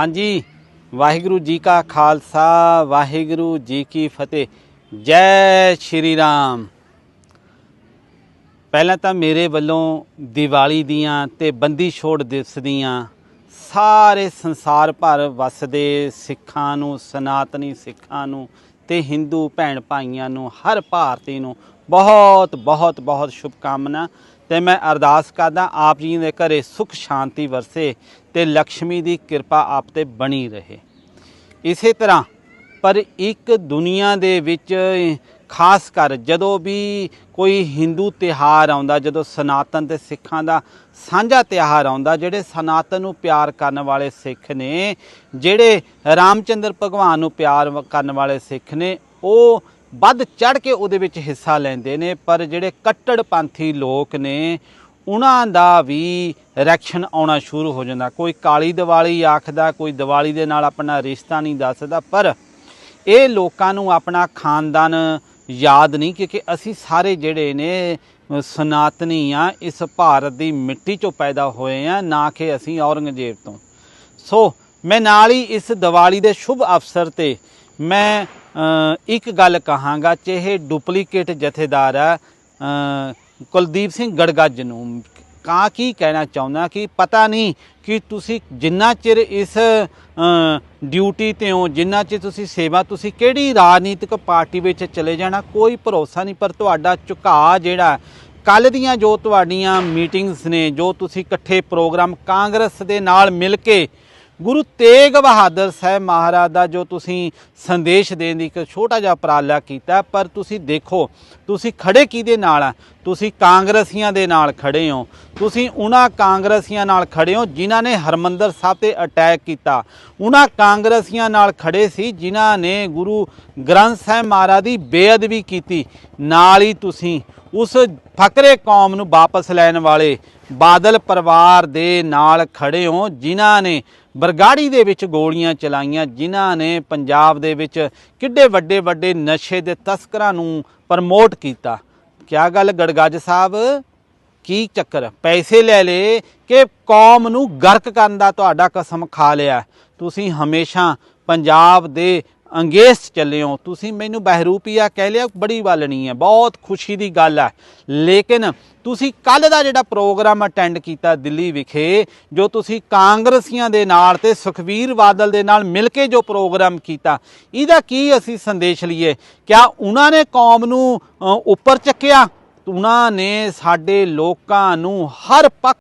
ਹਾਂਜੀ, ਵਾਹਿਗੁਰੂ ਜੀ ਕਾ ਖਾਲਸਾ, ਵਾਹਿਗੁਰੂ ਜੀ ਕੀ ਫਤਿਹ। ਜੈ ਸ਼੍ਰੀ ਰਾਮ। ਪਹਿਲਾਂ ਤਾਂ ਮੇਰੇ ਵੱਲੋਂ ਦੀਵਾਲੀ ਦੀਆਂ ਤੇ ਬੰਦੀ ਛੋੜ ਦਿਵਸ ਦੀਆਂ ਸਾਰੇ ਸੰਸਾਰ ਭਰ ਵਸਦੇ ਸਿੱਖਾਂ ਨੂੰ, ਸਨਾਤਨੀ ਸਿੱਖਾਂ ਨੂੰ ਤੇ ਹਿੰਦੂ ਭੈਣ ਭਾਈਆਂ ਨੂੰ, ਹਰ ਭਾਰਤੀ ਨੂੰ ਬਹੁਤ ਬਹੁਤ ਬਹੁਤ ਸ਼ੁਭਕਾਮਨਾ ਤੇ ਮੈਂ ਅਰਦਾਸ ਕਰਦਾ ਆਪ ਜੀ ਦੇ ਘਰੇ ਸੁਖ ਸ਼ਾਂਤੀ ਵਰਸੇ ਤੇ ਲక్ష్ਮੀ ਦੀ ਕਿਰਪਾ ਆਪ ਤੇ ਬਣੀ ਰਹੇ। ਇਸੇ ਤਰ੍ਹਾਂ ਪਰ ਇੱਕ ਦੁਨੀਆ ਦੇ ਵਿੱਚ ਖਾਸ ਕਰ ਜਦੋਂ ਵੀ ਕੋਈ ਹਿੰਦੂ ਤਿਹਾਰ ਆਉਂਦਾ, ਜਦੋਂ ਸਨਾਤਨ ਤੇ ਸਿੱਖਾਂ ਦਾ ਸਾਂਝਾ ਤਿਹਾਰ ਆਉਂਦਾ, ਜਿਹੜੇ ਸਨਾਤਨ ਨੂੰ ਪਿਆਰ ਕਰਨ ਵਾਲੇ ਸਿੱਖ ਨੇ, ਜਿਹੜੇ ਰਾਮਚੰਦਰ ਭਗਵਾਨ ਨੂੰ ਪਿਆਰ ਕਰਨ ਵਾਲੇ ਸਿੱਖ ਨੇ, ਉਹ ਵੱਧ ਚੜ ਕੇ ਉਹਦੇ ਵਿੱਚ ਹਿੱਸਾ ਲੈਂਦੇ ਨੇ। ਪਰ ਜਿਹੜੇ ਕੱਟੜਪੰਥੀ ਲੋਕ ਨੇ, ਉਹਨਾਂ ਦਾ ਵੀ ਰਿਐਕਸ਼ਨ ਆਉਣਾ ਸ਼ੁਰੂ ਹੋ ਜਾਂਦਾ। ਕੋਈ ਕਾਲੀ ਦੀਵਾਲੀ ਆਖਦਾ, ਕੋਈ ਦੀਵਾਲੀ ਦੇ ਨਾਲ ਆਪਣਾ ਰਿਸ਼ਤਾ ਨਹੀਂ ਦੱਸਦਾ, ਪਰ ਇਹ ਲੋਕਾਂ ਨੂੰ ਆਪਣਾ ਖਾਨਦਾਨ ਯਾਦ ਨਹੀਂ ਕਿਉਂਕਿ ਅਸੀਂ ਸਾਰੇ ਜਿਹੜੇ ਨੇ ਸਨਾਤਨੀ ਆ, ਇਸ ਭਾਰਤ ਦੀ ਮਿੱਟੀ ਚੋਂ ਪੈਦਾ ਹੋਏ ਆ, ਨਾ ਕਿ ਅਸੀਂ ਔਰੰਗਜ਼ੇਬ ਤੋਂ। ਸੋ, ਮੈਂ ਨਾਲ ਹੀ ਇਸ ਦੀਵਾਲੀ ਦੇ ਸ਼ੁਭ ਅਵਸਰ ਤੇ ਮੈਂ ਇੱਕ ਗੱਲ ਕਹਾਂਗਾ, ਚਾਹੇ ਡੁਪਲੀਕੇਟ ਜਥੇਦਾਰ ਆ ਕੁਲਦੀਪ ਸਿੰਘ ਗੜਗੱਜ ਨੂੰ ਕਾ ਕੀ ਕਹਿਣਾ ਚਾਹੁੰਦਾ ਕਿ ਪਤਾ ਨਹੀਂ ਕਿ ਤੁਸੀਂ ਜਿੰਨਾ ਚਿਰ ਇਸ ਡਿਊਟੀ ਤੇ ਹੋ, ਜਿੰਨਾ ਚਿਰ ਤੁਸੀਂ ਸੇਵਾ, ਤੁਸੀਂ ਕਿਹੜੀ ਰਾਜਨੀਤਿਕ ਪਾਰਟੀ ਵਿੱਚ ਚਲੇ ਜਾਣਾ, ਕੋਈ ਭਰੋਸਾ ਨਹੀਂ, ਪਰ ਤੁਹਾਡਾ ਝੁਕਾਅ ਜਿਹੜਾ ਕੱਲ ਦੀਆਂ ਜੋ ਤੁਹਾਡੀਆਂ ਮੀਟਿੰਗਸ ਨੇ, ਜੋ ਤੁਸੀਂ ਇਕੱਠੇ ਪ੍ਰੋਗਰਾਮ ਕਾਂਗਰਸ ਦੇ ਨਾਲ ਮਿਲ ਕੇ ਗੁਰੂ ਤੇਗ ਬਹਾਦਰ ਸਾਹਿਬ ਮਹਾਰਾਜ ਦਾ ਜੋ ਤੁਸੀਂ ਸੰਦੇਸ਼ ਦੇਣ ਦੀ ਇੱਕ ਛੋਟਾ ਜਿਹਾ ਉਪਰਾਲਾ ਕੀਤਾ, ਪਰ ਤੁਸੀਂ ਦੇਖੋ, ਤੁਸੀਂ ਖੜੇ ਕਿਹਦੇ ਨਾਲ ਆ? ਤੁਸੀਂ ਕਾਂਗਰਸੀਆਂ ਦੇ ਨਾਲ ਖੜੇ ਹੋ। ਤੁਸੀਂ ਉਹਨਾਂ ਕਾਂਗਰਸੀਆਂ ਨਾਲ ਖੜੇ ਹੋ ਜਿਨ੍ਹਾਂ ਨੇ ਹਰਮੰਦਰ ਸਾਹਿਬ ਤੇ ਅਟੈਕ ਕੀਤਾ। ਉਹਨਾਂ ਕਾਂਗਰਸੀਆਂ ਨਾਲ ਖੜੇ ਸੀ ਜਿਨ੍ਹਾਂ ਨੇ ਗੁਰੂ ਗ੍ਰੰਥ ਸਾਹਿਬ ਮਹਾਰਾਜ ਦੀ ਬੇਅਦਬੀ ਕੀਤੀ। ਨਾਲ ਹੀ ਤੁਸੀਂ ਉਸ ਫਕਰੇ ਕੌਮ ਨੂੰ ਵਾਪਸ ਲੈਣ ਵਾਲੇ ਬਾਦਲ ਪਰਿਵਾਰ ਦੇ ਨਾਲ ਖੜੇ ਹੋ ਜਿਨ੍ਹਾਂ ਨੇ ਬਰਗਾੜੀ ਦੇ ਵਿੱਚ ਗੋਲੀਆਂ ਚਲਾਈਆਂ, ਜਿਨ੍ਹਾਂ ਨੇ ਪੰਜਾਬ ਦੇ ਵਿੱਚ ਕਿੱਡੇ ਵੱਡੇ ਵੱਡੇ ਨਸ਼ੇ ਦੇ ਤਸਕਰਾਂ ਨੂੰ ਪ੍ਰਮੋਟ ਕੀਤਾ। ਕਿਆ ਗੱਲ ਗੜਗੱਜ ਸਾਹਿਬ? ਕੀ ਚੱਕਰ? ਪੈਸੇ ਲੈ ਲੇ ਕਿ ਕੌਮ ਨੂੰ ਗਰਕ ਕਰਨ ਦਾ ਤੁਹਾਡਾ ਕਸਮ ਖਾ ਲਿਆ। ਤੁਸੀਂ ਹਮੇਸ਼ਾ ਪੰਜਾਬ ਦੇ ਅੰਗੇਸ ਚੱਲਿਓ ਤੁਸੀਂ ਮੈਨੂੰ ਬਹਿਰੂਪੀਆ ਕਹਿ ਲਿਆ, ਬੜੀ ਗੱਲ ਨਹੀਂ ਹੈ, ਬਹੁਤ ਖੁਸ਼ੀ ਦੀ ਗੱਲ ਹੈ। ਲੇਕਿਨ ਤੁਸੀਂ ਕੱਲ ਦਾ ਜਿਹੜਾ ਪ੍ਰੋਗਰਾਮ ਅਟੈਂਡ ਕੀਤਾ ਦਿੱਲੀ ਵਿਖੇ, ਜੋ ਤੁਸੀਂ ਕਾਂਗਰਸੀਆਂ ਦੇ ਨਾਲ ਤੇ ਸੁਖਵੀਰ ਬਾਦਲ ਦੇ ਨਾਲ ਮਿਲ ਕੇ ਜੋ ਪ੍ਰੋਗਰਾਮ ਕੀਤਾ, ਇਹਦਾ ਕੀ ਅਸੀਂ ਸੰਦੇਸ਼ ਲਈਏ? ਕਿਆ ਉਹਨਾਂ ਨੇ ਕੌਮ ਨੂੰ ਉੱਪਰ ਚੱਕਿਆ? ਉਹਨਾਂ ਨੇ ਸਾਡੇ ਲੋਕਾਂ ਨੂੰ ਹਰ ਪੱਖ